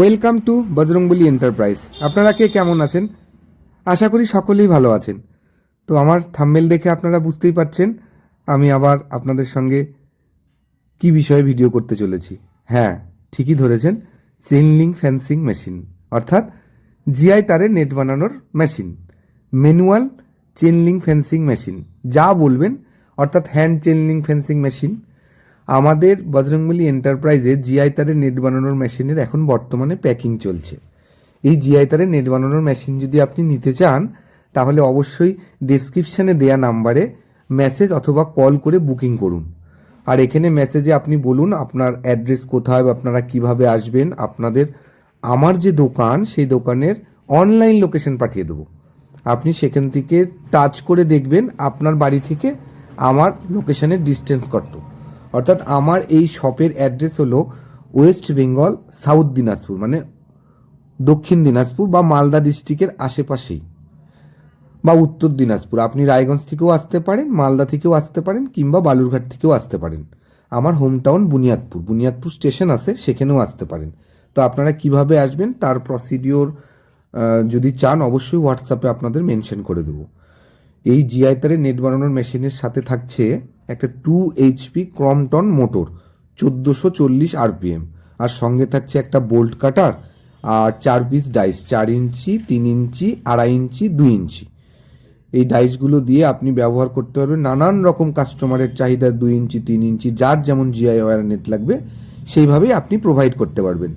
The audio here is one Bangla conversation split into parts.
Welcome to Bajrangbali enterprise. আপনারা কে কেমন আছেন? আশা করি সকলেই ভালো আছেন। তো আমার থাম্বেল দেখে আপনারা বুঝতেই পারছেন আমি আবার আপনাদের সঙ্গে কি বিষয়ে ভিডিও করতে চলেছি। হ্যাঁ ঠিকই ধরেছেন চেনলিং ফ্যান্সিং মেশিন অর্থাৎ জিআই তারে নেট বানানোর machine manual chain link fencing machine যা বলবেন, অর্থাৎ hand chain link fencing machine আমাদের বজরংবলী এন্টারপ্রাইজে জিআই তারের নেট বানানোর মেশিনের এখন বর্তমানে প্যাকিং চলছে। এই জিআই তারের নেট বানানোর মেশিন যদি আপনি নিতে চান, তাহলে অবশ্যই ডেসক্রিপশানে দেয়া নাম্বারে মেসেজ অথবা কল করে বুকিং করুন। আর এখানে মেসেজে আপনি বলুন আপনার অ্যাড্রেস কোথায় বা আপনারা কীভাবে আসবেন, আপনাদের আমার যে দোকান, সেই দোকানের অনলাইন লোকেশন পাঠিয়ে দেবো। আপনি সেখান থেকে টাচ করে দেখবেন, আপনার বাড়ি থেকে আমার লোকেশনের ডিস্টেন্স কত। অর্থাৎ আমার এই শপের অ্যাড্রেস হলো ওয়েস্ট বেঙ্গল সাউথ দিনাজপুর মানে দক্ষিণ দিনাজপুর বা মালদা ডিস্ট্রিক্টের আশেপাশেই বা উত্তর দিনাজপুর আপনি রায়গঞ্জ থেকেও আসতে পারেন মালদা থেকেও আসতে পারেন কিংবা বালুরঘাট থেকেও আসতে পারেন। আমার home town Buniadpur Buniadpur station আছে, সেখানেও আসতে পারেন। তো আপনারা কীভাবে আসবেন, তার প্রসিডিওর যদি চান, অবশ্যই হোয়াটসঅ্যাপে আপনাদের মেনশন করে দেবো। এই জিআই তারের নেট বানানোর মেশিনের সাথে থাকছে একটা টু এইচপি ক্রমটন মোটর, চোদ্দোশো চল্লিশ আরপিএম আর সঙ্গে থাকছে একটা বোল্ট কাটার আর চার পিস ডাইস চার ইঞ্চি, তিন ইঞ্চি, আড়াই ইঞ্চি, দুই ইঞ্চি। এই ডাইসগুলো দিয়ে আপনি ব্যবহার করতে পারবেন নানান রকম কাস্টমারের চাহিদা, দুই ইঞ্চি, তিন ইঞ্চি, যার যেমন জিআই ওয়ার নেট লাগবে, সেইভাবেই আপনি প্রোভাইড করতে পারবেন।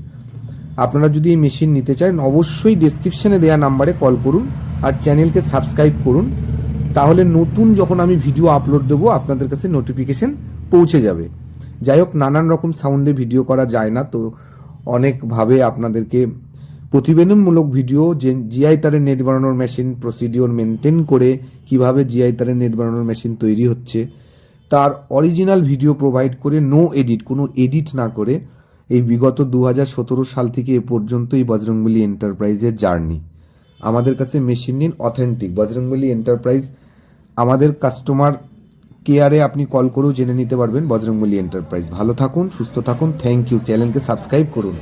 আপনারা যদি এই মেশিন নিতে চান, অবশ্যই ডেসক্রিপশনে দেওয়া নাম্বারে কল করুন আর চ্যানেলকে সাবস্ক্রাইব করুন। তাহলে নতুন যখন আমি ভিডিও আপলোড দেবো, আপনাদের কাছে নোটিফিকেশন পৌঁছে যাবে। যাই হোক নানান রকম সাউন্ডে ভিডিও করা যায় না, তো অনেকভাবে আপনাদেরকে প্রতিবেদনমূলক ভিডিও যে জিআই তারের নেট বানানোর মেশিন প্রসিডিওর মেনটেন করে কীভাবে জিআই তারের নেট বানানোর মেশিন তৈরি হচ্ছে, তার অরিজিনাল ভিডিও প্রোভাইড করে নো এডিট কোনো এডিট না করে এই বিগত দু হাজার সতেরো সাল থেকে এ পর্যন্ত এই বজরংবলী এন্টারপ্রাইজের জার্নি আমাদের কাছে মেশিন নিন অথেন্টিক বজরংবলী এন্টারপ্রাইজ আমাদের কাস্টমার কেয়ারে আপনি কল করেও জেনে নিতে পারবেন বজরংবলী এন্টারপ্রাইজ ভালো থাকুন, সুস্থ থাকুন থ্যাংক ইউ চ্যানেলকে সাবস্ক্রাইব করুন।